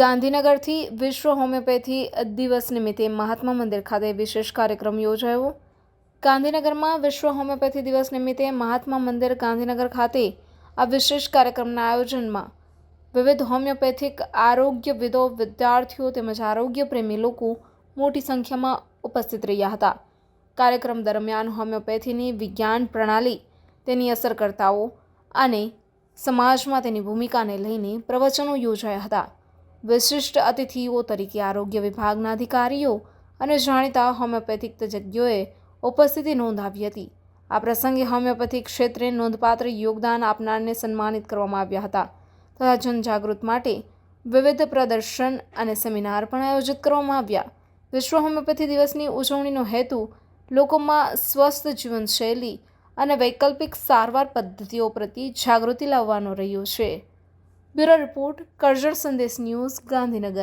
ગાંધીનગરથી વિશ્વ હોમિયોપેથી દિવસ નિમિત્તે મહાત્મા મંદિર ખાતે વિશેષ કાર્યક્રમ યોજાયો. ગાંધીનગરમાં વિશ્વ હોમિયોપેથી દિવસ નિમિત્તે મહાત્મા મંદિર ગાંધીનગર ખાતે આ વિશેષ કાર્યક્રમના આયોજનમાં વિવિધ હોમિયોપેથિક આરોગ્યવિદો વિદ્યાર્થીઓ તેમજ આરોગ્ય પ્રેમી લોકો મોટી સંખ્યામાં ઉપસ્થિત રહ્યા હતા. કાર્યક્રમ દરમિયાન હોમિયોપેથીની વિજ્ઞાન પ્રણાલી, તેની અસરકર્તાઓ અને સમાજમાં તેની ભૂમિકાને લઈને પ્રવચનો યોજાયા હતા. વિશિષ્ટ અતિથિઓ તરીકે આરોગ્ય વિભાગના અધિકારીઓ અને જાણીતા હોમિયોપેથિક તજજ્ઞોએ ઉપસ્થિતિ નોંધાવી હતી. આ પ્રસંગે હોમિયોપેથિક ક્ષેત્રે નોંધપાત્ર યોગદાન આપનારને સન્માનિત કરવામાં આવ્યા હતા. તથા જનજાગૃત માટે વિવિધ પ્રદર્શન અને સેમિનાર પણ આયોજિત કરવામાં આવ્યા. વિશ્વ હોમિયોપેથી દિવસની ઉજવણીનો હેતુ લોકોમાં સ્વસ્થ જીવનશૈલી અને વૈકલ્પિક સારવાર પદ્ધતિઓ પ્રત્યે જાગૃતિ લાવવાનો રહ્યો છે. બ્યુરો રિપોર્ટ કરજણ સંદેશ ન્યૂઝ ગાંધીનગર